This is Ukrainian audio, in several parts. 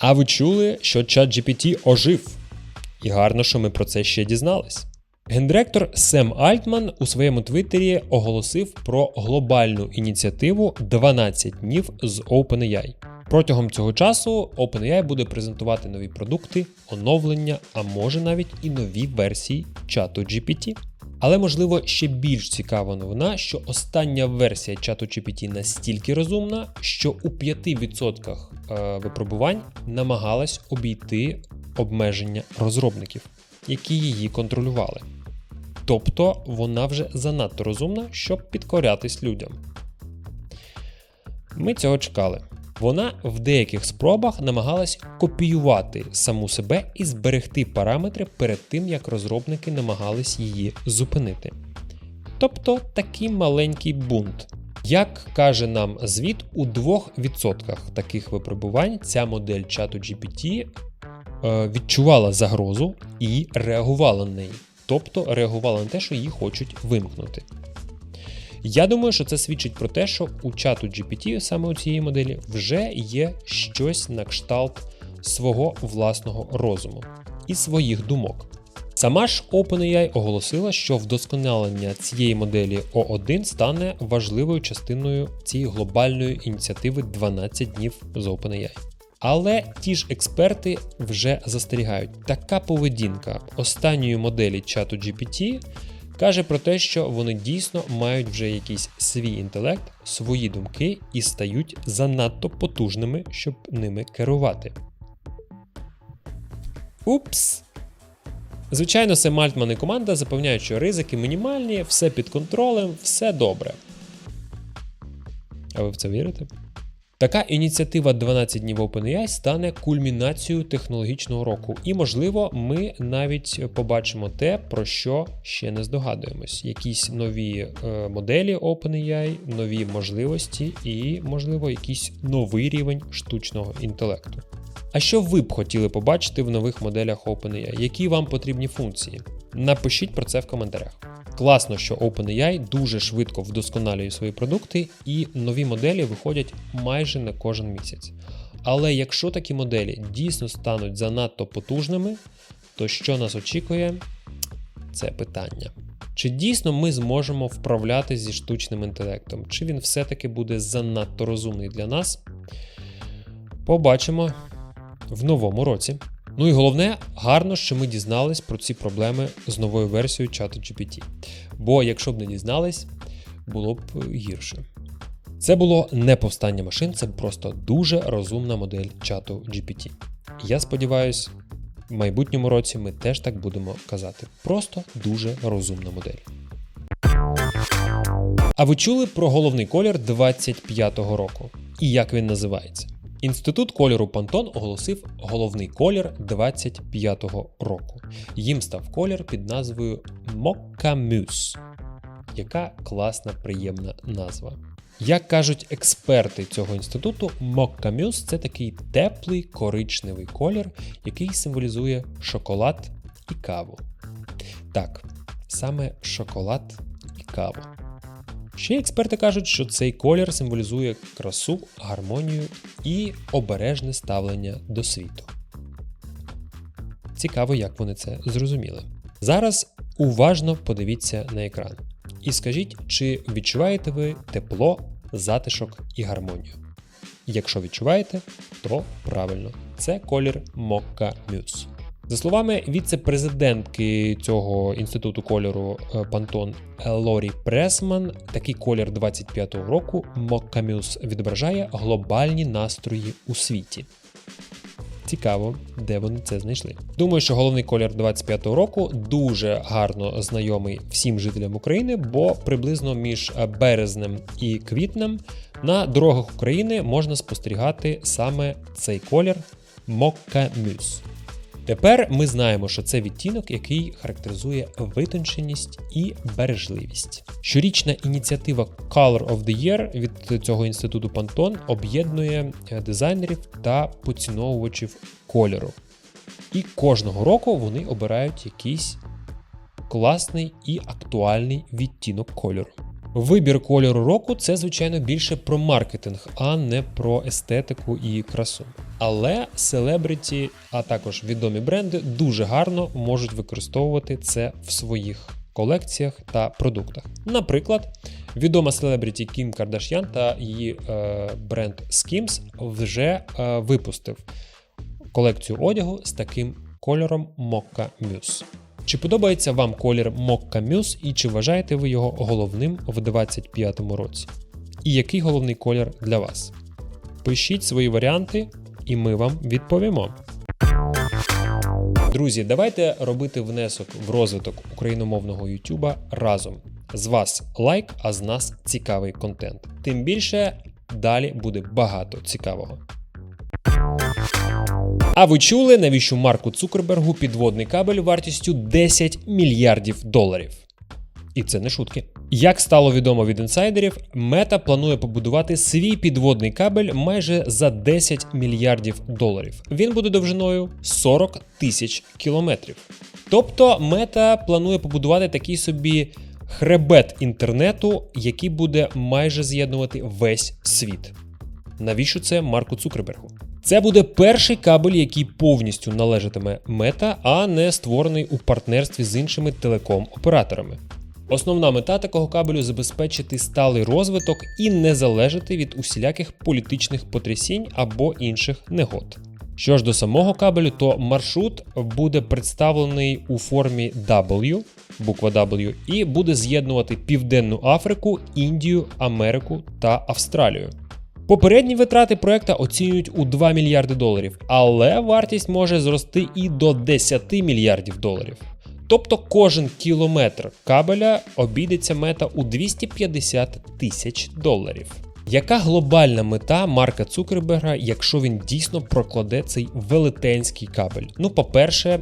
А ви чули, що ChatGPT ожив? І гарно, що ми про це ще дізнались. Гендиректор Сем Альтман у своєму твіттері оголосив про глобальну ініціативу 12 днів з OpenAI. Протягом цього часу OpenAI буде презентувати нові продукти, оновлення, а може навіть і нові версії чату GPT. Але можливо ще більш цікава новина, що остання версія чату GPT настільки розумна, що у 5% е, випробувань намагалась обійти обмеження розробників, які її контролювали. Тобто вона вже занадто розумна, щоб підкорятись людям. Ми цього чекали. Вона в деяких спробах намагалась копіювати саму себе і зберегти параметри перед тим, як розробники намагались її зупинити. Тобто такий маленький бунт. Як каже нам звіт, у 2% таких випробувань ця модель чату GPT е, відчувала загрозу і реагувала на неї. Тобто реагувала на те, що її хочуть вимкнути. Я думаю, що це свідчить про те, що у чату GPT, саме у цієї моделі, вже є щось на кшталт свого власного розуму і своїх думок. Сама ж OpenAI оголосила, що вдосконалення цієї моделі O1 стане важливою частиною цієї глобальної ініціативи 12 днів з OpenAI. Але ті ж експерти вже застерігають, така поведінка останньої моделі чату GPT каже про те, що вони дійсно мають вже якийсь свій інтелект, свої думки і стають занадто потужними, щоб ними керувати. Упс! Звичайно, Сем Альтман і команда запевняють, що ризики мінімальні, все під контролем, все добре. А ви в це вірите? Така ініціатива 12 днів OpenAI стане кульмінацією технологічного року, і, можливо, ми навіть побачимо те, про що ще не здогадуємось: якісь нові е, моделі OpenAI, нові можливості і, можливо, якийсь новий рівень штучного інтелекту. А що ви б хотіли побачити в нових моделях OpenAI? Які вам потрібні функції? Напишіть про це в коментарях. Класно, що OpenAI дуже швидко вдосконалює свої продукти, і нові моделі виходять майже на кожен місяць. Але якщо такі моделі дійсно стануть занадто потужними, то що нас очікує? Це питання. Чи дійсно ми зможемо вправлятися зі штучним інтелектом? Чи він все-таки буде занадто розумний для нас? Побачимо в новому році. Ну і головне, гарно, що ми дізнались про ці проблеми з новою версією чату GPT. Бо якщо б не дізнались, було б гірше. Це було не повстання машин, це просто дуже розумна модель чату GPT. Я сподіваюся, в майбутньому році ми теж так будемо казати. Просто дуже розумна модель. А ви чули про головний колір 25-го року? І як він називається? Інститут кольору Пантон оголосив головний колір 25-го року. Їм став колір під назвою Моккамюс. Яка класна, приємна назва. Як кажуть експерти цього інституту, Моккамюс це такий теплий коричневий колір, який символізує шоколад і каву. Так, саме шоколад і каву. Ще експерти кажуть, що цей колір символізує красу, гармонію і обережне ставлення до світу. Цікаво, як вони це зрозуміли. Зараз уважно подивіться на екран і скажіть, чи відчуваєте ви тепло, затишок і гармонію. Якщо відчуваєте, то правильно, це колір Mokka Muse. За словами віце-президентки цього інституту кольору Пантон Лорі Пресман, такий колір 25-го року Моккамюс відображає глобальні настрої у світі. Цікаво, де вони це знайшли. Думаю, що головний колір 25-го року дуже гарно знайомий всім жителям України, бо приблизно між березнем і квітнем на дорогах України можна спостерігати саме цей колір Моккамюс. Тепер ми знаємо, що це відтінок, який характеризує витонченість і бережливість. Щорічна ініціатива Color of the Year від цього інституту Pantone об'єднує е, дизайнерів та поціновувачів кольору. І кожного року вони обирають якийсь класний і актуальний відтінок кольору. Вибір кольору року це, звичайно, більше про маркетинг, а не про естетику і красу. Але селебриті, а також відомі бренди дуже гарно можуть використовувати це в своїх колекціях та продуктах. Наприклад, відома селебриті Кім Кардашян та її е, бренд Skims вже е, випустив колекцію одягу з таким кольором Mokka Muse. Чи подобається вам колір Mokka Muse і чи вважаєте ви його головним в 2025 році? І який головний колір для вас? Пишіть свої варіанти, і ми вам відповімо. Друзі, давайте робити внесок в розвиток україномовного Ютуба разом. З вас лайк, а з нас цікавий контент. Тим більше далі буде багато цікавого. А ви чули, навіщо Марку Цукербергу підводний кабель вартістю 10 мільярдів доларів? І це не шутки. Як стало відомо від інсайдерів, Мета планує побудувати свій підводний кабель майже за 10 мільярдів доларів. Він буде довжиною 40 тисяч кілометрів. Тобто Мета планує побудувати такий собі хребет інтернету, який буде майже з'єднувати весь світ. Навіщо це Марку Цукербергу? Це буде перший кабель, який повністю належатиме мета, а не створений у партнерстві з іншими телеком-операторами. Основна мета такого кабелю забезпечити сталий розвиток і не залежати від усіляких політичних потрясінь або інших негод. Що ж до самого кабелю, то маршрут буде представлений у формі W, буква W, і буде з'єднувати Південну Африку, Індію, Америку та Австралію. Попередні витрати проекта оцінюють у 2 мільярди доларів, але вартість може зрости і до 10 мільярдів доларів. Тобто кожен кілометр кабеля обійдеться мета у 250 тисяч доларів. Яка глобальна мета Марка Цукерберга, якщо він дійсно прокладе цей велетенський кабель? Ну, по-перше,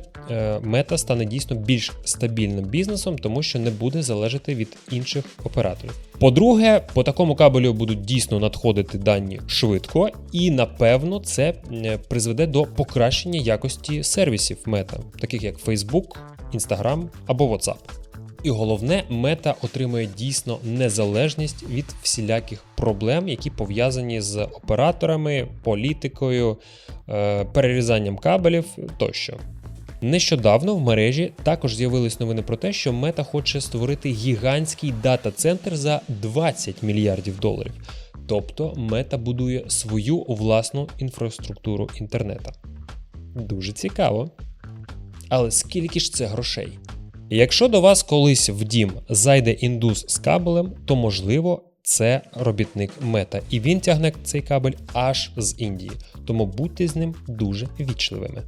мета стане дійсно більш стабільним бізнесом, тому що не буде залежати від інших операторів. По-друге, по такому кабелю будуть дійсно надходити дані швидко, і напевно це е, призведе до покращення якості сервісів мета, таких як Facebook, Instagram або WhatsApp. І головне, мета отримує дійсно незалежність від всіляких проблем, які пов'язані з операторами, політикою, е, перерізанням кабелів тощо. Нещодавно в мережі також з'явились новини про те, що мета хоче створити гігантський дата-центр за 20 мільярдів доларів. Тобто мета будує свою власну інфраструктуру інтернету. Дуже цікаво. Але скільки ж це грошей? Якщо до вас колись в дім зайде індус з кабелем, то можливо це робітник мета, і він тягне цей кабель аж з Індії. Тому будьте з ним дуже вічливими.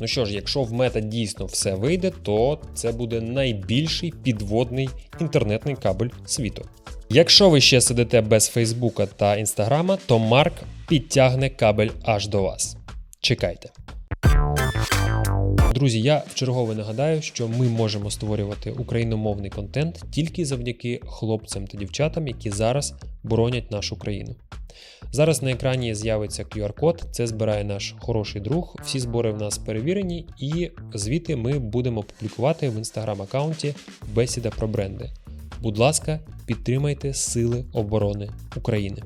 Ну що ж, якщо в мета дійсно все вийде, то це буде найбільший підводний інтернетний кабель світу. Якщо ви ще сидите без Фейсбука та Інстаграма, то Марк підтягне кабель аж до вас. Чекайте. Друзі, я вчергове нагадаю, що ми можемо створювати україномовний контент тільки завдяки хлопцям та дівчатам, які зараз боронять нашу країну. Зараз на екрані з'явиться QR-код, це збирає наш хороший друг. Всі збори в нас перевірені, і звіти ми будемо публікувати в інстаграм-аккаунті Бесіда про бренди. Будь ласка, підтримайте Сили оборони України.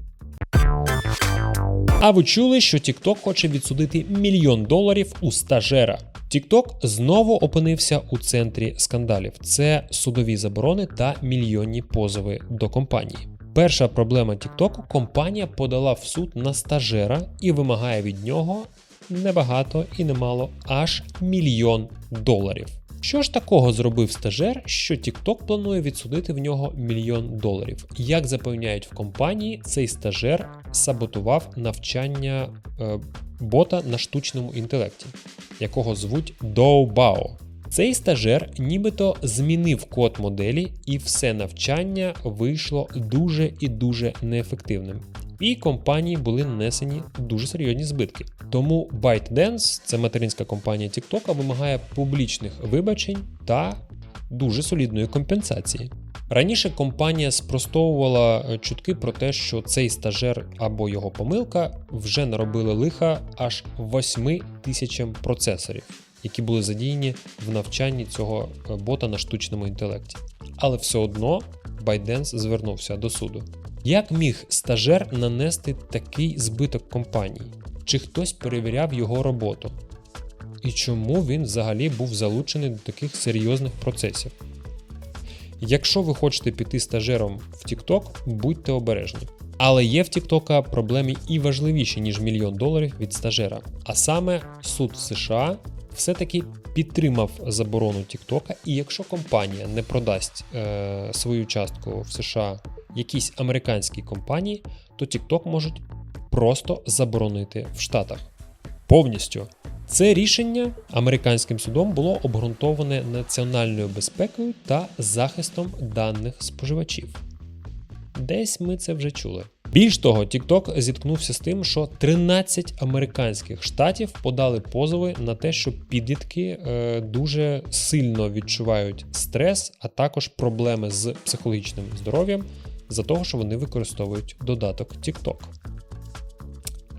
А ви чули, що TikTok хоче відсудити мільйон доларів у стажера? TikTok знову опинився у центрі скандалів: це судові заборони та мільйонні позови до компанії. Перша проблема TikTok – компанія подала в суд на стажера і вимагає від нього небагато і немало аж мільйон доларів. Що ж такого зробив стажер, що TikTok планує відсудити в нього мільйон доларів? Як запевняють в компанії, цей стажер саботував навчання е, бота на штучному інтелекті, якого звуть Доубао. Цей стажер нібито змінив код моделі, і все навчання вийшло дуже і дуже неефективним. І компанії були нанесені дуже серйозні збитки. Тому ByteDance, це материнська компанія TikTok, вимагає публічних вибачень та дуже солідної компенсації. Раніше компанія спростовувала е, чутки про те, що цей стажер або його помилка вже наробили лиха аж 8 тисячам процесорів, які були задіяні в навчанні цього е, бота на штучному інтелекті. Але все одно ByteDance звернувся до суду. Як міг стажер нанести такий збиток компанії? Чи хтось перевіряв його роботу? І чому він взагалі був залучений до таких серйозних процесів? Якщо ви хочете піти стажером в TikTok, будьте обережні. Але є в TikTok проблеми і важливіші, ніж мільйон доларів від стажера. А саме суд США все-таки підтримав заборону TikTok, і якщо компанія не продасть е, свою частку в США якійсь американській компанії, то TikTok можуть просто заборонити в Штатах. Повністю. Це рішення американським судом було обґрунтоване національною безпекою та захистом даних споживачів. Десь ми це вже чули. Більш того, TikTok зіткнувся з тим, що 13 американських штатів подали позови на те, що підлітки е, дуже сильно відчувають стрес, а також проблеми з психологічним здоров'ям за того, що вони використовують додаток TikTok.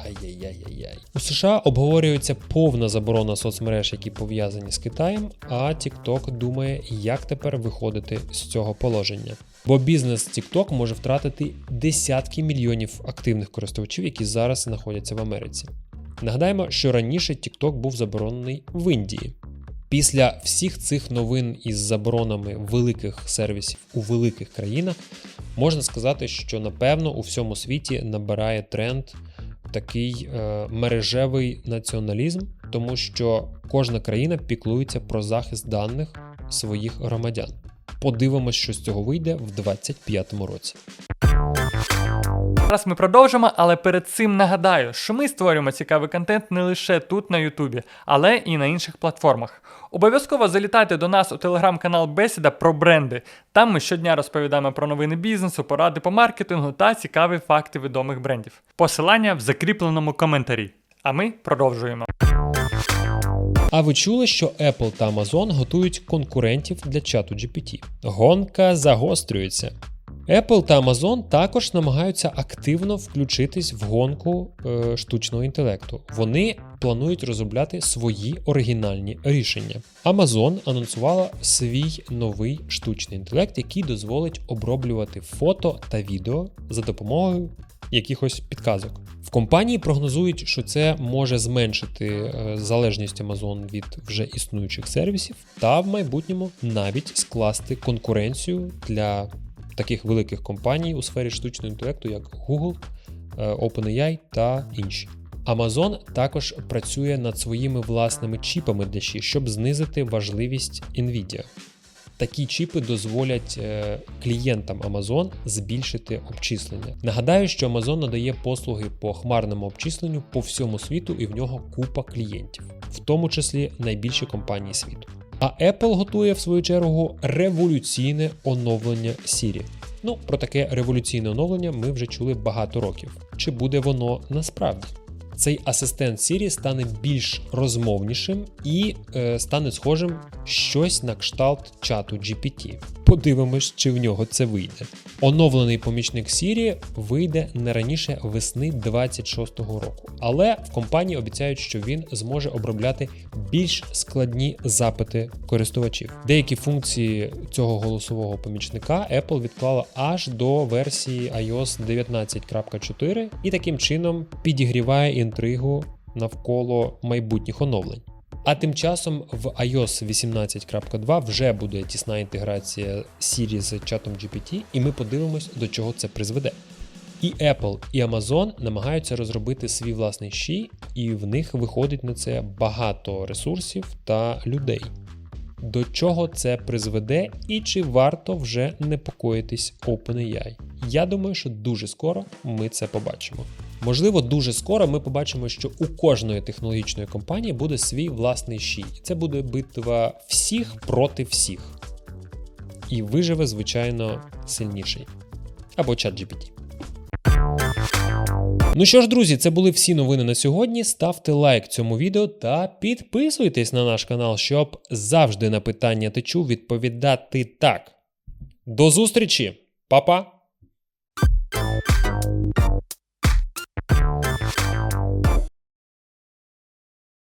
Ай-яй-яй-яй. У США обговорюється повна заборона соцмереж, які пов'язані з Китаєм, а TikTok думає, як тепер виходити з цього положення. Бо бізнес TikTok може втратити десятки мільйонів активних користувачів, які зараз знаходяться в Америці. Нагадаємо, що раніше TikTok був заборонений в Індії. Після всіх цих новин із заборонами великих сервісів у великих країнах можна сказати, що напевно у всьому світі набирає тренд такий е, мережевий націоналізм, тому що кожна країна піклується про захист даних своїх громадян. Подивимось, що з цього вийде в 2025 році. Зараз ми продовжимо, але перед цим нагадаю, що ми створюємо цікавий контент не лише тут на Ютубі, але і на інших платформах. Обов'язково залітайте до нас у телеграм-канал Бесіда про бренди. Там ми щодня розповідаємо про новини бізнесу, поради по маркетингу та цікаві факти відомих брендів. Посилання в закріпленому коментарі. А ми продовжуємо. А ви чули, що Apple та Amazon готують конкурентів для чату GPT? Гонка загострюється. Apple та Amazon також намагаються активно включитись в гонку е, штучного інтелекту. Вони планують розробляти свої оригінальні рішення. Amazon анонсувала свій новий штучний інтелект, який дозволить оброблювати фото та відео за допомогою якихось підказок. В компанії прогнозують, що це може зменшити е, залежність Amazon від вже існуючих сервісів, та в майбутньому навіть скласти конкуренцію для таких великих компаній у сфері штучного інтелекту, як Google, е, OpenAI та інші. Amazon також працює над своїми власними чіпами для щоб знизити важливість Nvidia. Такі чіпи дозволять е, клієнтам Amazon збільшити обчислення. Нагадаю, що Amazon надає послуги по хмарному обчисленню по всьому світу, і в нього купа клієнтів, в тому числі найбільші компанії світу. А Apple готує в свою чергу революційне оновлення Siri. Ну, про таке революційне оновлення ми вже чули багато років. Чи буде воно насправді? Цей асистент Siri стане більш розмовнішим і е, стане схожим щось на кшталт чату GPT. Подивимось, чи в нього це вийде. Оновлений помічник Siri вийде не раніше весни 26-го року, але в компанії обіцяють, що він зможе обробляти більш складні запити користувачів. Деякі функції цього голосового помічника Apple відклала аж до версії iOS 19.4 і таким чином підігріває інтригу навколо майбутніх оновлень. А тим часом в iOS 18.2 вже буде тісна інтеграція Siri з чатом GPT, і ми подивимось, до чого це призведе. І Apple, і Amazon намагаються розробити свій власний щі, і в них виходить на це багато ресурсів та людей. До чого це призведе і чи варто вже непокоїтись OpenAI? Я думаю, що дуже скоро ми це побачимо. Можливо, дуже скоро ми побачимо, що у кожної технологічної компанії буде свій власний щій. Це буде битва всіх проти всіх. І виживе, звичайно, сильніший. Або чат GPT. Ну що ж, друзі, це були всі новини на сьогодні. Ставте лайк цьому відео та підписуйтесь на наш канал, щоб завжди на питання течу відповідати так. До зустрічі, Па-па!